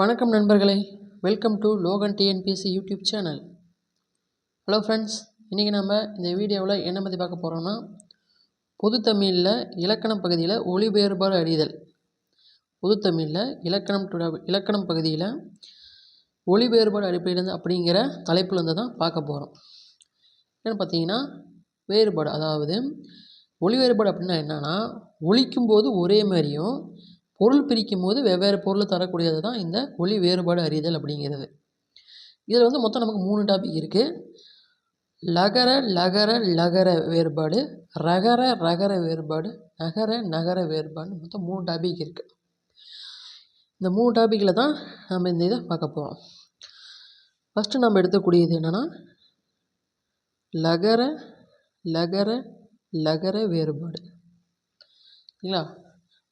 வணக்கம் நண்பர்களே. Welcome to Logan TNPSC YouTube channel hello friends இன்றைக்கி நம்ம இந்த வீடியோவில் என்ன பற்றி பார்க்க போகிறோம்னா பொது தமிழில் இலக்கணம் பகுதியில் ஒளி வேறுபாடு அறிதல். பொது தமிழில் இலக்கணம் இலக்கணம் பகுதியில் ஒளி வேறுபாடு அப்படிங்கிற அப்படிங்கிற தலைப்புலேருந்து தான் பார்க்க போகிறோம் என்னென்னு பார்த்தீங்கன்னா வேறுபாடு. அதாவது ஒளி வேறுபாடு அப்படின்னா என்னென்னா ஒழிக்கும்போது ஒரே மாதிரியும் பொருள் பிரிக்கும் போது வெவ்வேறு பொருள் தரக்கூடியது தான் இந்த ஒளி வேறுபாடு அறிதல் அப்படிங்கிறது. இதில் வந்து மொத்தம் நமக்கு மூணு டாபிக் இருக்குது லகர லகர லகர வேறுபாடு ரகர ரகர வேறுபாடு நகர நகர வேறுபாடு மொத்தம் மூணு டாபிக் இருக்குது இந்த மூணு டாப்பிக்கில் தான் நம்ம இந்த இதை பார்க்க போகிறோம் ஃபஸ்ட்டு நம்ம எடுக்கக்கூடியது என்னென்னா லகர லகர லகர வேறுபாடு. சரிங்களா?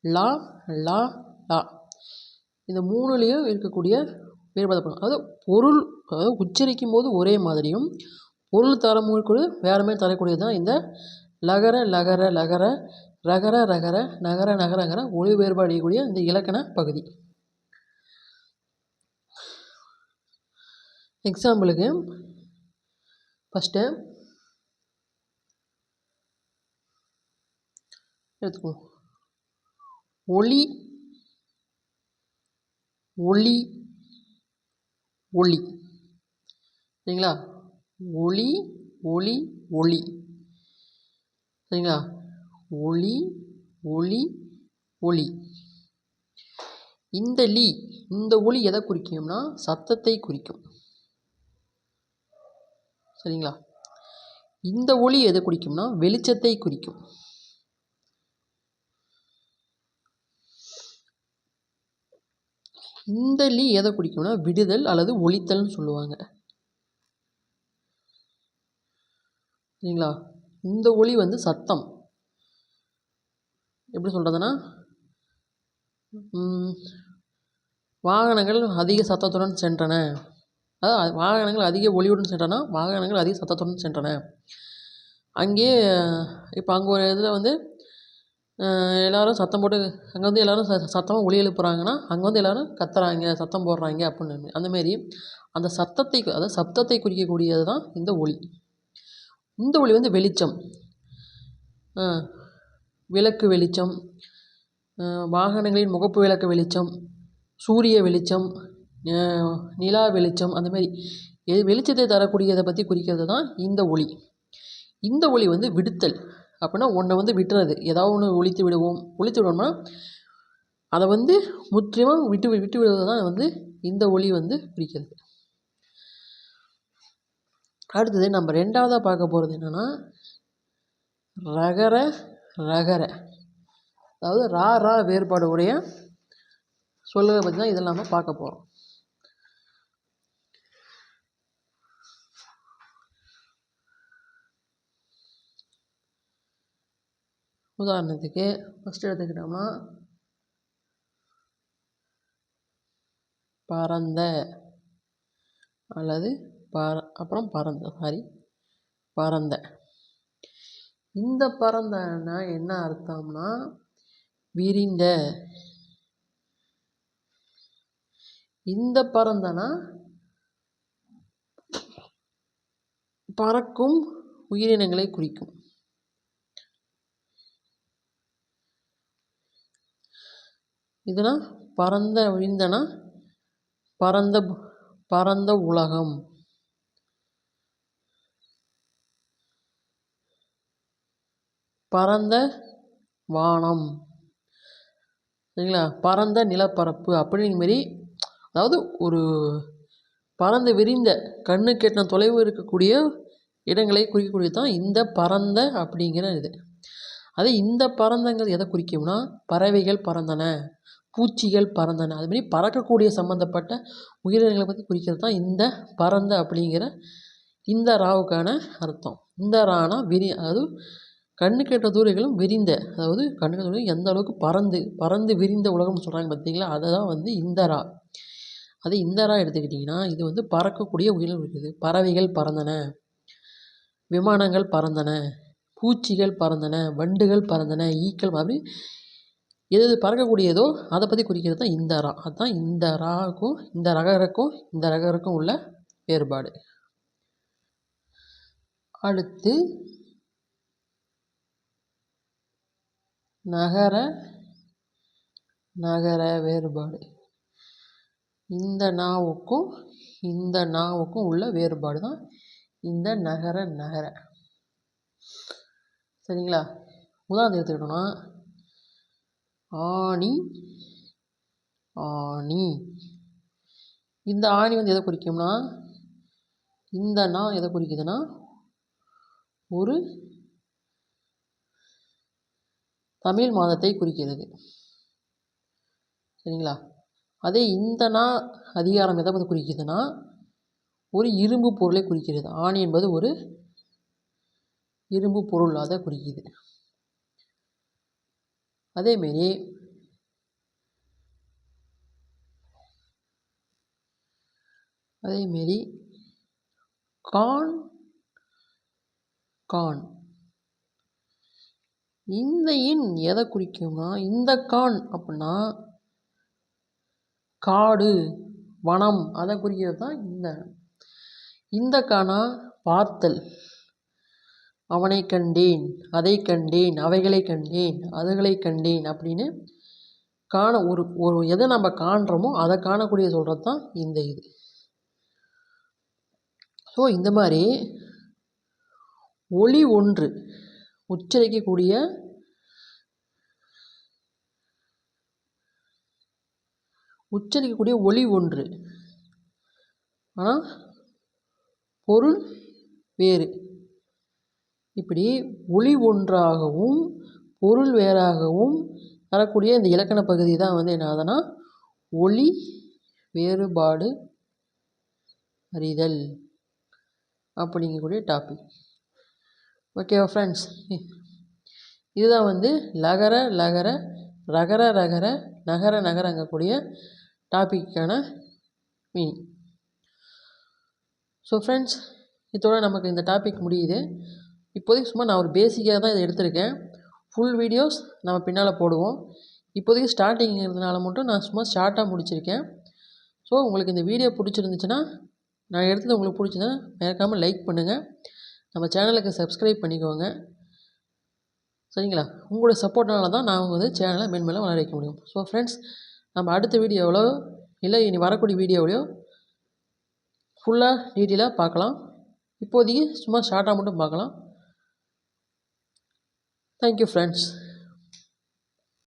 லா லா லா. இந்த மூணுலேயும் இருக்கக்கூடிய வேறுபாடு அதாவது பொருள் அதாவது உச்சரிக்கும் போது ஒரே மாதிரியும் பொருள் தரமும் கூட வேறு மாதிரி தரக்கூடியது தான் இந்த லகர லகர லகர ரகர ரகர நகர நகரங்கிற ஒளி வேறுபாடு அடையக்கூடிய இந்த இலக்கண பகுதி. எக்ஸாம்பிளுக்கு ஃபஸ்ட்டு எடுத்துக்குவோம். ஒளி ஒளி ஒளி. சரிங்களா? ஒளி ஒளி ஒளி. சரிங்களா? ஒளி ஒளி ஒளி. இந்த லி இந்த ஒளி எதை குறிக்கும்னா சத்தத்தை குறிக்கும். சரிங்களா? இந்த ஒளி எதை குறிக்கும்னா வெளிச்சத்தை குறிக்கும். இந்த லீ எதை குறிக்கும்னா விடுதல் அல்லது ஒழித்தல்னு சொல்லுவாங்க. சரிங்களா? இந்த ஒளி வந்து சத்தம். எப்படி சொல்கிறதுனா வாகனங்கள் அதிக சத்தத்துடன் சென்றன. அதாவது வாகனங்கள் அதிக ஒளியுடன் சென்றன வாகனங்கள் அதிக சத்தத்துடன் சென்றன. அங்கே இப்போ அங்கே ஒரு இதில் வந்து எல்லோரும் சத்தம் போட்டு அங்கே வந்து எல்லோரும் ச சத்தமாக ஒலி எழுப்புறாங்கன்னா அங்கே வந்து எல்லோரும் கத்துறாங்க சத்தம் போடுறாங்க அப்படின்னு. அந்தமாரி அந்த சத்தத்தை அதாவது சப்தத்தை குறிக்கக்கூடியது தான் இந்த ஒலி இந்த ஒளி வந்து வெளிச்சம். விளக்கு வெளிச்சம் வாகனங்களின் முகப்பு விளக்கு வெளிச்சம் சூரிய வெளிச்சம் நிலா வெளிச்சம் அந்தமாரி எ வெளிச்சத்தை தரக்கூடியதை பற்றி குறிக்கிறது தான் இந்த ஒளி. இந்த ஒளி வந்து விடுத்தல். அப்படின்னா ஒன்றை வந்து விட்டுறது. ஏதாவது ஒன்று ஒழித்து விடுவோம். ஒழித்து விடுவோம்னா அதை வந்து முற்றிலும் விட்டு விட்டு விடுவது தான் வந்து இந்த ஒளி வந்து குறிக்கிறது அடுத்தது நம்ம ரெண்டாவதாக பார்க்க போகிறது என்னென்னா ரகர ரகர. அதாவது ரா ரா வேறுபாடு உடைய சொல்லுவதை பற்றி தான் இதெல்லாம் நம்ம பார்க்க போகிறோம் உதாரணத்துக்கு ஃபஸ்ட்டு எடுத்துக்கிட்டோம்னா பறந்த அல்லது பற அப்புறம் பறந்த சாரி பறந்த. இந்த பறந்தன்னா என்ன அர்த்தம்னா விரிந்த. இந்த பறந்தனா பறக்கும் உயிரினங்களை குறிக்கும். இதுனா பரந்த விரிந்தனா பரந்த பரந்த உலகம். பரந்த வானம். சரிங்களா? பரந்த நிலப்பரப்பு அப்படிங்கிற மாரி அதாவது ஒரு பரந்து விரிந்த கண்ணு கெட்டின தொலைவு இருக்கக்கூடிய இடங்களை குறிக்கக்கூடியது தான் இந்த பரந்த அப்படிங்கிற இது. அதே இந்த பரந்தங்கிறது எதை குறிக்கும்னா பறவைகள் பறந்தன. பூச்சிகள் பறந்தன. அதுமாரி பறக்கக்கூடிய சம்மந்தப்பட்ட உயிரினங்களை பற்றி குறிக்கிறது தான் இந்த பறந்த அப்படிங்கிற இந்த ராவுக்கான அர்த்தம். இந்த ரானா விரி அதாவது கண்ணுக்கு எட்ட தூரங்களும் விரிந்த அதாவது கண்ணுக்கு தூரம் எந்த அளவுக்கு பறந்து பறந்து விரிந்த உலகம்னு சொல்கிறாங்க பார்த்தீங்களா? அதை தான் வந்து இந்த ரா. அது இந்த ரா எடுத்துக்கிட்டிங்கன்னா இது வந்து பறக்கக்கூடிய உயிரினம் இருக்குது. பறவைகள் பறந்தன விமானங்கள் பறந்தன பூச்சிகள் பறந்தன வண்டுகள் பறந்தன ஈக்கள் அப்படி எது எது பறக்கக்கூடியதோ அதை பற்றி குறிக்கிறது தான் இந்த ரா. அதுதான் இந்த ராவுக்கும் இந்த ரகருக்கும் இந்த ரகருக்கும் உள்ள வேறுபாடு. அடுத்து நகர நகர வேறுபாடு. இந்த நாவுக்கும் இந்த நாவுக்கும் உள்ள வேறுபாடு தான் இந்த நகர நகர. சரிங்களா? உதாரணம் எடுத்துக்கிட்டோம்னா ஆணி ஆணி. இந்த ஆணி வந்து எதை குறிக்கும்னா இந்த நா எதை குறிக்குதுன்னா ஒரு தமிழ் மாதத்தை குறிக்கிறது. சரிங்களா? அதே இந்த நா அதிகாரம் எதை வந்து குறிக்குதுன்னா ஒரு இரும்பு பொருளை குறிக்கிறது. ஆணி என்பது ஒரு இரும்பு பொருள் அதை குறிக்குது. அதேமாரி அதேமாரி கான் கான். இந்த இன் எதை குறிக்கும்னா இந்த கான் அப்படின்னா காடு வனம் அதை குறிக்கிறது தான் இந்த. இந்த கானா பார்த்தல். அவனை கண்டேன் அதை கண்டேன் அவைகளை கண்டேன் அதுகளை கண்டேன் அப்படின்னு காண ஒரு ஒரு எதை நம்ம காண்றோமோ அதை காணக்கூடிய சொல்கிறது தான் இந்த இது. ஸோ இந்த மாதிரி ஒளி ஒன்று உச்சரிக்கக்கூடிய உச்சரிக்கக்கூடிய ஒளி ஒன்று. ஆனால் பொருள் வேறு. இப்படி ஒளி ஒன்றாகவும் பொருள் வேறாகவும் வரக்கூடிய இந்த இலக்கண பகுதி தான் வந்து என்ன ஆகுதுன்னா ஒளி வேறுபாடு அறிதல் அப்படிங்கக்கூடிய டாபிக் ஓகேவா ஃப்ரெண்ட்ஸ் இதுதான் வந்து லகர லகர ரகர ரகர நகர நகரங்கக்கூடிய டாப்பிக்கான மீனிங் ஸோ ஃப்ரெண்ட்ஸ் இதோட நமக்கு இந்த டாபிக் முடியுது. இப்போதைக்கு சும்மா நான் ஒரு பேசிக்காக தான் இதை எடுத்திருக்கேன். ஃபுல் வீடியோஸ் நம்ம பின்னால் போடுவோம். இப்போதைக்கு ஸ்டார்டிங்கிறதுனால மட்டும் நான் சும்மா ஷார்ட்டாக முடிச்சிருக்கேன். ஸோ உங்களுக்கு இந்த வீடியோ பிடிச்சிருந்துச்சுன்னா நான் எடுத்தது உங்களுக்கு பிடிச்சதுன்னா மறக்காமல் லைக் பண்ணுங்கள் நம்ம சேனலுக்கு சப்ஸ்கிரைப் பண்ணிக்கோங்க. சரிங்களா? உங்களோட சப்போர்ட்னால தான் நான் வந்து சேனலை மேன்மேலும் வளர வைக்க முடியும். ஸோ ஃப்ரெண்ட்ஸ் நம்ம அடுத்த வீடியோவிலோ இல்லை இனி வரக்கூடிய வீடியோவிலையோ ஃபுல்லாக டீட்டெயிலாக பார்க்கலாம். இப்போதைக்கு சும்மா ஷார்ட்டாக மட்டும் பார்க்கலாம். Thank you friends.